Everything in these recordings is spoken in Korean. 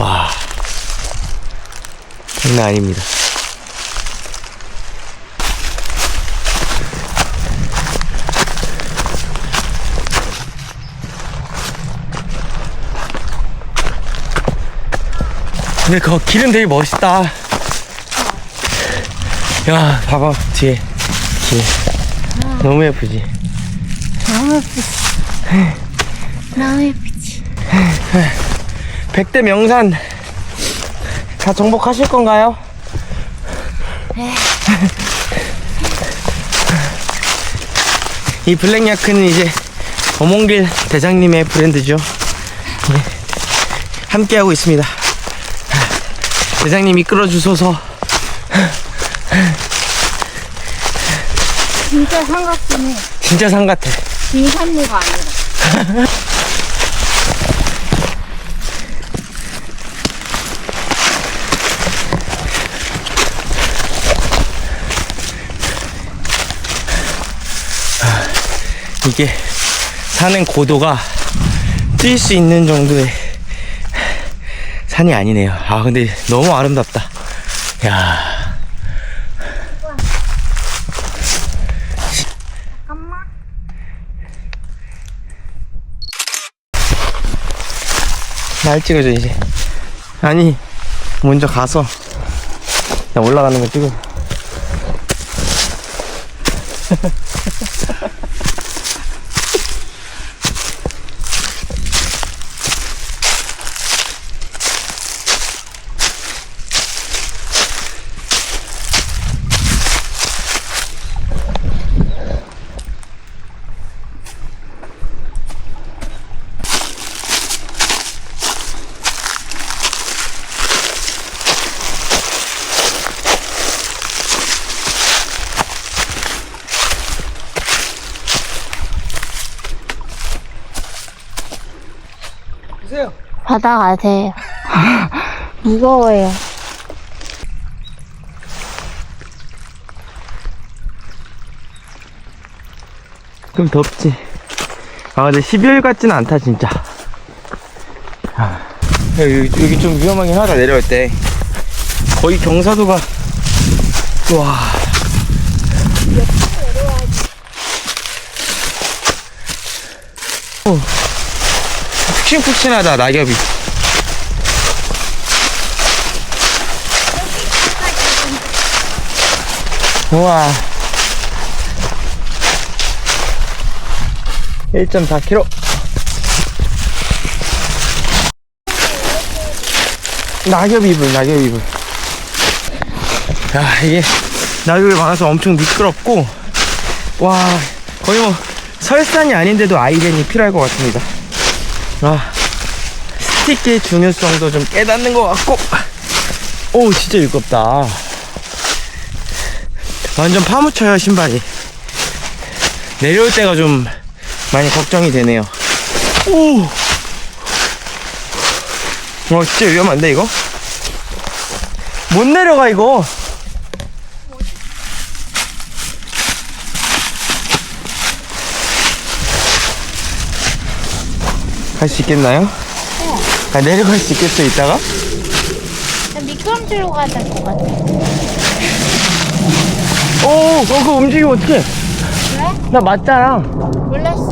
와. 장난 아닙니다. 근데 그 길은 되게 멋있다. 야, 봐봐, 뒤에. 뒤에. 너무 예쁘지? 너무 예쁘지. 너무 예쁘지. 백대 명산 다 정복하실 건가요? 네. 이 블랙야크는 이제 어몽길 대장님의 브랜드죠. 네. 함께하고 있습니다. 대장님 이끌어 주소서. 진짜 삼각김에 진짜 산 같아. 빙산로가 아니라. 이게 사는 고도가 뛸 수 있는 정도의 산이 아니네요. 아 근데 너무 아름답다. 야. 날 찍어줘 이제. 아니 먼저 가서 나 올라가는 거 찍어. 바다 가세요. 무거워요. 좀 덥지. 아 근데 12월 같지는 않다 진짜. 아, 여기, 여기 좀 위험하긴 하다 내려올 때. 거의 경사도가 와. 오, 푹신푹신하다 낙엽이. 우와. 1.4km. 낙엽 이불, 낙엽 이불. 야, 이게 낙엽이 많아서 엄청 미끄럽고, 와, 거의 뭐 설산이 아닌데도 아이젠이 필요할 것 같습니다. 아, 스틱의 중요성도 좀 깨닫는 것 같고, 오, 진짜 미끄럽다. 완전 파묻혀요, 신발이. 내려올 때가 좀 많이 걱정이 되네요. 오! 어, 진짜 위험한데, 이거? 못 내려가, 이거. 갈 수 있겠나요? 아, 내려갈 수 있겠어, 이따가? 미끄럼틀로 가야 될 것 같아. 오, 어, 그거 움직이면 어떡해? 왜? 나 맞잖아. 몰랐어.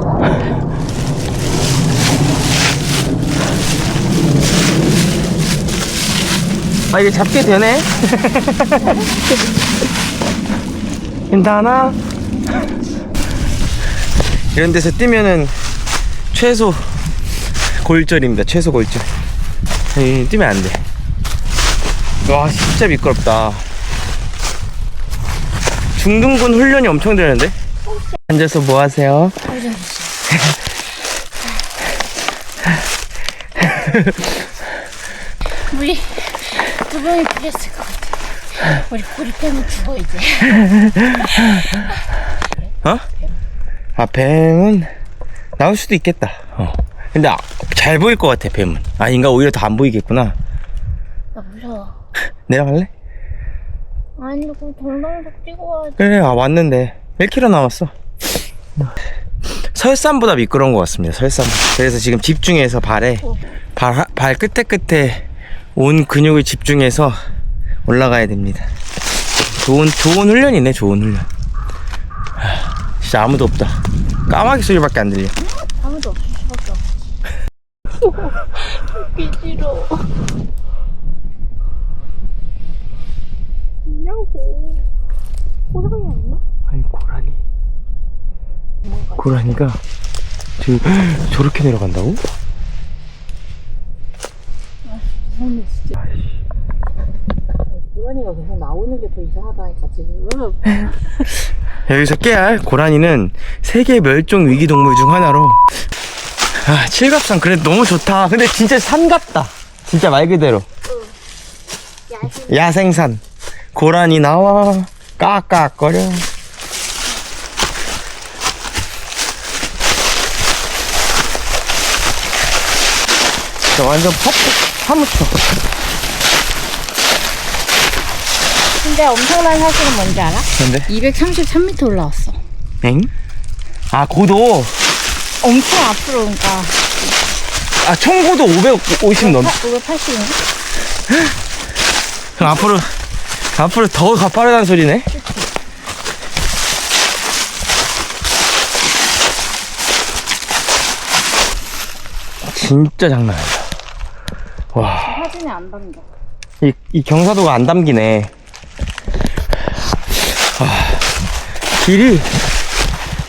아, 이게 잡게 되네? 괜찮아? 이런 데서 뛰면은 최소 골절입니다. 최소 골절. 이 뛰면 안 돼. 와, 진짜 미끄럽다. 중등군 훈련이 엄청 되는데? 앉아서 뭐 하세요? 우리 두 번이 풀렸을 것 같아. 우리 꼬리 빼면 죽어 이제. 어? 아, 뱀은 나올 수도 있겠다. 어. 근데 아, 잘 보일 것 같아, 뱀은. 아닌가? 오히려 더 안 보이겠구나. 나 무서워. 내려갈래? 아니 그럼 동동석 뛰고 와야지. 그래, 아, 왔는데. 1km 남았어. 설산보다 미끄러운 것 같습니다, 설산. 그래서 지금 집중해서 발에, 발, 발 끝에 끝에 온 근육을 집중해서 올라가야 됩니다. 좋은, 좋은 훈련이네, 좋은 훈련. 하, 진짜 아무도 없다. 까마귀 소리밖에 안 들려. 아무도 없어. 기 싫어. 뭐냐고. 호랑이 없나? 아니, 고라니. 고라니가 지금 저렇게 내려간다고? 진짜. 고라니가 계속 나오는 게 더 이상하다니까 지금. 여기서 깨알 고라니는 세계 멸종 위기 동물 중 하나로 아 칠갑산 그래 너무 좋다 근데 진짜 산 같다 진짜 말 그대로 야생. 야생산 고라니 나와 깍깍거려 진짜 완전 파, 파묻혀 근데 엄청난 사실은 뭔지 알아? 근데 233m 올라왔어. 엥? 아 고도 엄청 앞으로 그러니까 아 총고도 550 넘 580인가? 그럼 앞으로 앞으로 더 가파르다는 소리네. 진짜 장난 아니다. 와, 사진에 안 담겨. 이, 이 경사도가 안 담기네. 아, 길이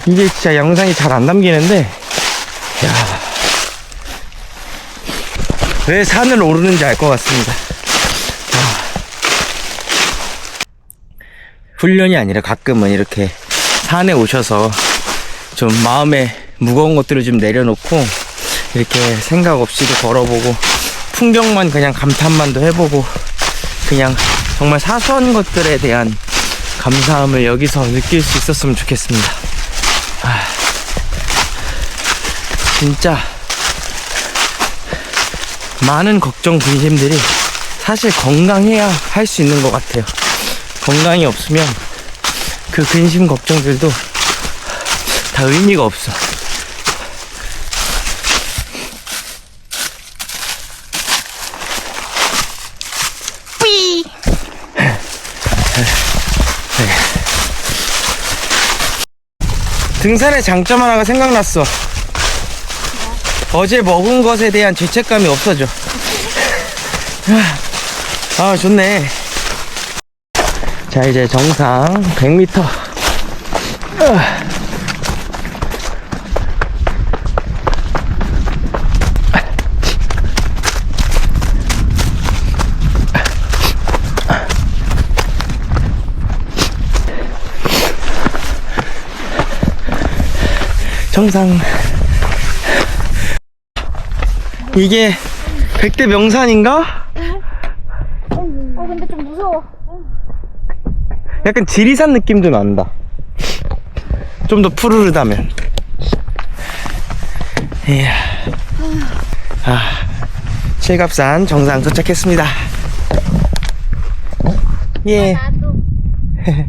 이게 진짜 영상이 잘 안 담기는데, 야, 왜 산을 오르는지 알 것 같습니다. 훈련이 아니라 가끔은 이렇게 산에 오셔서 좀 마음에 무거운 것들을 좀 내려놓고 이렇게 생각 없이도 걸어보고 풍경만 그냥 감탄만도 해보고 그냥 정말 사소한 것들에 대한 감사함을 여기서 느낄 수 있었으면 좋겠습니다. 진짜 많은 걱정 근심들이 사실 건강해야 할 수 있는 것 같아요. 건강이 없으면 그 근심 걱정들도 다 의미가 없어. 뿌이. 등산의 장점 하나가 생각났어. 어제 먹은 것에 대한 죄책감이 없어져. 아, 좋네. 자, 이제 정상 100m. 정상. 이게 백대 명산인가? 어 근데 좀 무서워. 약간 지리산 느낌도 난다. 좀 더 푸르르다면. 이야. 아, 칠갑산 정상 도착했습니다. 예. 나도.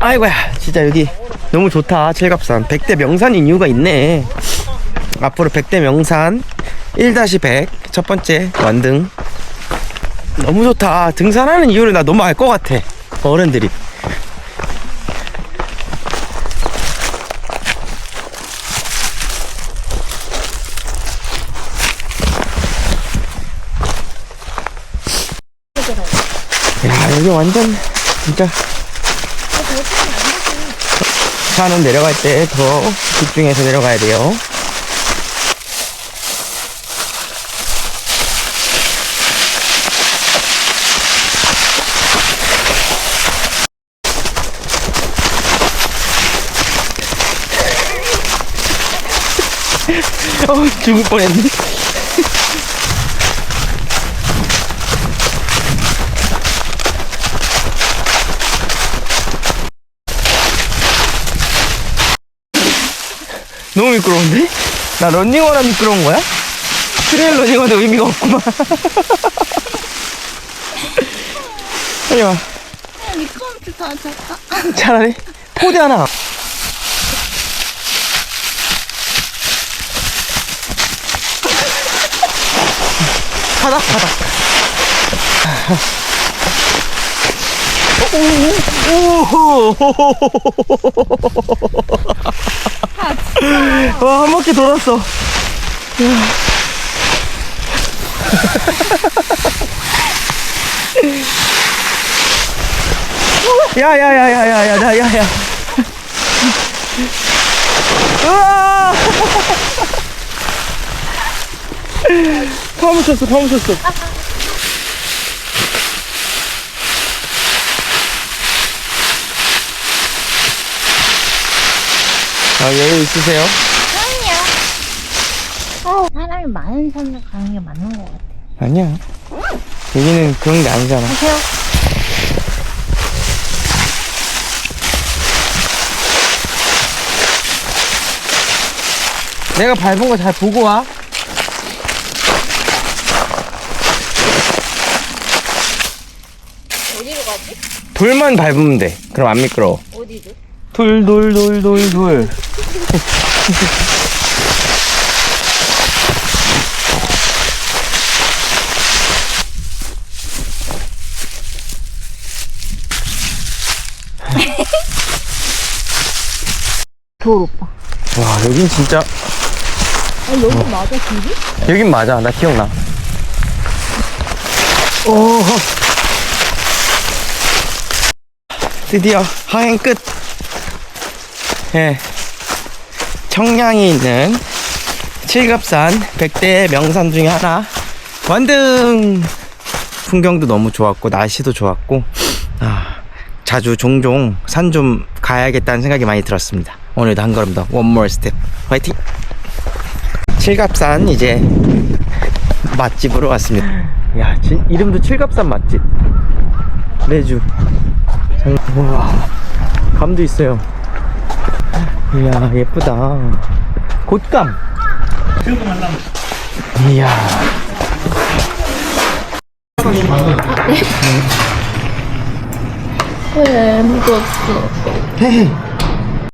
아이고야, 진짜 여기 너무 좋다. 칠갑산. 백대 명산인 이유가 있네. 앞으로 백대 명산 1-100 첫 번째 완등. 너무 좋다. 등산하는 이유를 나 너무 알 것 같아. 어른들이. 야, 여기 완전 진짜 산은 내려갈 때 더 집중해서 내려가야 돼요. 어, 죽을 뻔했네. 너무 미끄러운데? 나 런닝어라 미끄러운 거야? 트레일 런닝어도 의미가 없구만. 빨리 와. 미끄럼틀 다 잤다. 차라리 포대 하나. 바닥, 바닥. 와, 한 바퀴 돌았어. 야, 야, 야, 야, 야, 야, 나, 야, 야. 으아! 파묻혔어, 파묻혔어. 아, 여유 있으세요? 그럼요. 어, 사람이 많은 산을 가는 게 맞는 것 같아. 아니야. 여기는 그런 게 아니잖아. 가세요. 내가 밟은 거 잘 보고 와. 어디로 가지? 돌만 밟으면 돼. 그럼 안 미끄러워. 어디로? 돌, 돌, 돌, 돌, 돌. 돌 오빠. 와, 여긴 진짜. 아, 여기 맞아, 길이? 여긴 맞아. 나 기억나. 오. 드디어 하행 끝. 예. 청량이 있는 칠갑산 100대 명산 중에 하나. 완등! 풍경도 너무 좋았고, 날씨도 좋았고, 아, 자주 종종 산 좀 가야겠다는 생각이 많이 들었습니다. 오늘도 한 걸음 더, more step. 화이팅! 칠갑산 이제 맛집으로 왔습니다. 야, 진, 이름도 칠갑산 맛집. 매주. 장, 우와, 감도 있어요. 이야, 예쁘다. 곶감. 이야. 왜 묻었어? 헤헤.